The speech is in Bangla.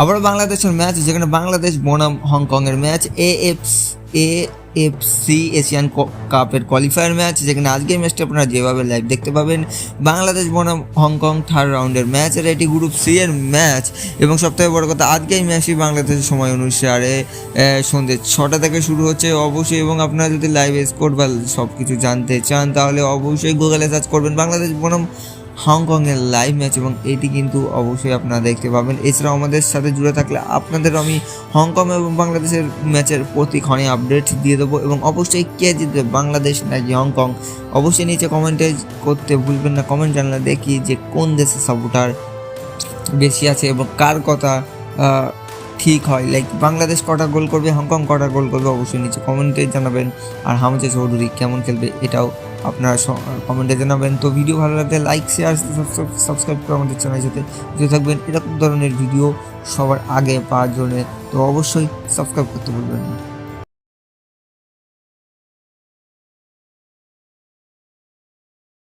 আবারও বাংলাদেশের ম্যাচ, যেখানে বাংলাদেশ বনাম হংকংয়ের match A F A Asian কাপের কোয়ালিফায়ার ম্যাচ, যেখানে আজকের ম্যাচটা আপনারা যেভাবে লাইভ দেখতে পাবেন, বাংলাদেশ বনাম হংকং থার্ড রাউন্ডের ম্যাচ, আর এটি গ্রুপ সি এর ম্যাচ। এবং সবথেকে বড় কথা আজকে এই ম্যাচটি বাংলাদেশের সময় অনুসারে সন্ধ্যে ছটা থেকে শুরু হচ্ছে। অবশ্যই, এবং আপনারা যদি লাইভ স্কোর বা সব কিছু জানতে চান, তাহলে অবশ্যই গুগলে সার্চ করবেন বাংলাদেশ বনাম হংকংয়ের লাইভ ম্যাচ এবং এটি কিন্তু অবশ্যই আপনারা দেখতে পাবেন। এছাড়াও আমাদের সাথে জুড়ে থাকলে আপনাদের আমি হংকং এবং বাংলাদেশের ম্যাচের প্রতি ক্ষণে আপডেট দিয়ে দেবো এবং অবশ্যই কে জিতবে, বাংলাদেশ নাকি হংকং? অবশ্যই নিচে কমেন্টে করতে ভুলবেন না। কমেন্ট জানলে দেখি যে কোন দেশের সাপোর্টার বেশি আছে এবং কার কথা ঠিক হয়। লাইক বাংলাদেশ কটা গোল করবে, হংকং কটা গোল করবে, অবশ্যই নিচে কমেন্টে জানাবেন। আর হামজা চৌধুরী কেমন খেলবে, এটাও আপনারা কমেন্টে জানাবেন। তো ভিডিও ভালো লাগলে লাইক শেয়ার সাবস্ক্রাইব করে আমাদের চ্যানেল সাথে যদি থাকবেন। এরকম ধরনের ভিডিও সবার আগে পাওয়ার জন্য তো অবশ্যই সাবস্ক্রাইব করতে ভুলবেন না।